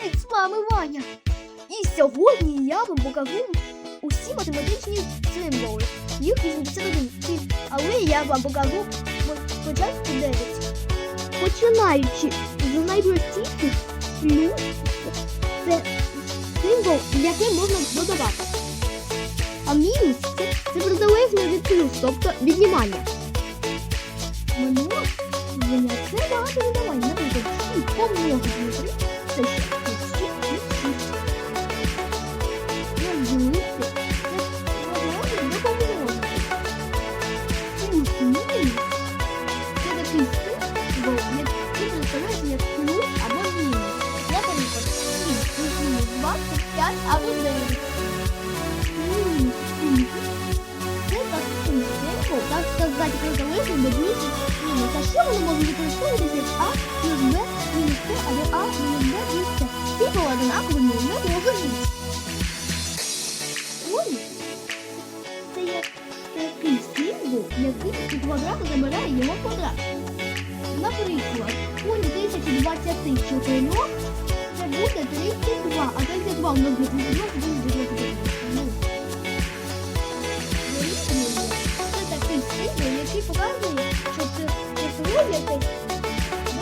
Привіт, з вами Ваня. І сьогодні я вам покажу усі математичні символи. Їх 81. Але я вам покажу спочатку 9. Починаючи з найпростіших плюс це символ, який можна додавати. А мінус це, протилежне від плюс, тобто віднімання. Минуло це багато додавання. Наприклад, 6 помножити на 3 це 6 як плюс або мінус. Наприклад, 7 плюс мінус 25 або 9. Мінус 7 це такий символ, так сказати, протилежний до плюс мінус. А ще вони можуть використовуватися як А плюс Б мінус С або А мінус Б плюс С. Символ одинаковий не може бути. Ой, це як такий символ, який у квадрату забирає його квадрат. Наприклад, 24 це буде 32, а 32 умножити на 2 буде 99. Це такий символ, який показує, що це число, яке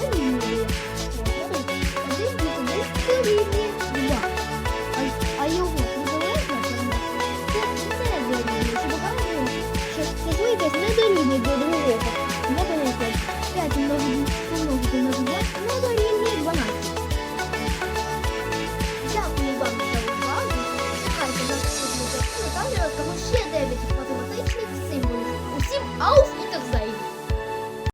дорівнює. А його протилежна показує, що число не дорівнює до другого.